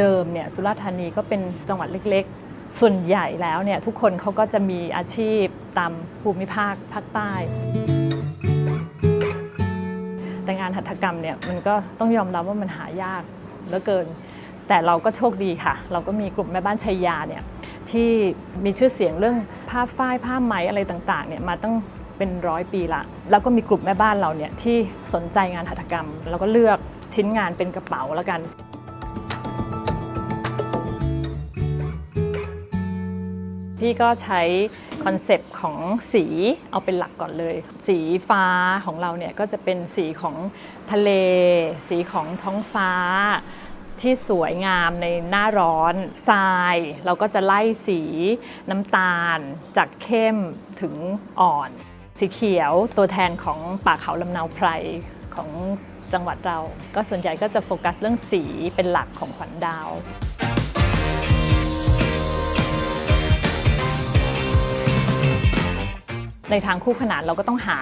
เดิมเนี่ยสุราษฎร์ธานีก็เป็นจังหวัดเล็กๆ ส่วนใหญ่แล้วเนี่ยทุกคนเขาก็จะมีอาชีพตามภูมิภาคภาคใต้ แต่งานหัตถกรรมเนี่ยมันก็ต้องยอมรับว่ามันหายากเหลือเกิน แต่เราก็โชคดีค่ะ เราก็มีกลุ่มแม่บ้านชัยยาเนี่ยที่มีชื่อเสียงเรื่องผ้าฝ้ายผ้าไหมอะไรต่างๆเนี่ยมาตั้งเป็นร้อยปีละ แล้วก็มีกลุ่มแม่บ้านเราเนี่ยที่สนใจงานหัตถกรรมเราก็เลือกชิ้นงานเป็นกระเป๋าแล้วกัน พี่ก็ใช้คอนเซปต์ของสีเอาเป็นหลักก่อนเลย สีฟ้าของเราเนี่ยก็จะเป็นสีของทะเล สีของท้องฟ้า ที่สวยงามในหน้าร้อนทราย เราก็จะไล่สีน้ำตาล จากเข้มถึงอ่อน สีเขียวตัวแทนของป่าเขาลำนาไพรของจังหวัดเรา ก็ส่วนใหญ่ก็จะโฟกัสเรื่องสีเป็นหลักของขวัญดาว ในทางคู่ขนานเราก็ต้องหา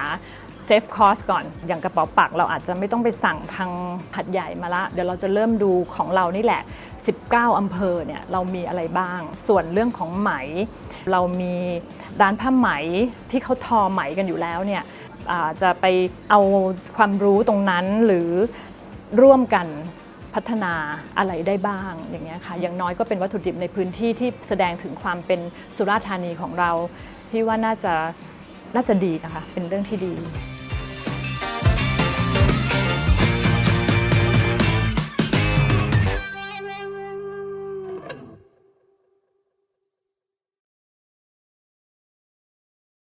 เซฟคอสก่อน อย่างกระเป๋าปักเราอาจจะไม่ต้องไปสั่งทางหัดใหญ่มาละ เดี๋ยวเราจะเริ่มดูของเรานี่แหละ 19 อำเภอเนี่ยเรามีอะไรบ้าง ส่วนเรื่องของไหม เรามีร้านผ้าไหมที่เขาทอไหมกันอยู่แล้วเนี่ยอาจะไปเอาความรู้ตรงนั้นหรือร่วมกันพัฒนาอะไรได้บ้างอย่างเงี้ยค่ะ อย่างน้อยก็เป็นวัตถุดิบในพื้นที่ที่แสดงถึงความเป็นสุราษฎร์ธานีของเรา พี่ว่าน่าจะ น่าจะดีนะคะ เป็นเรื่องที่ดี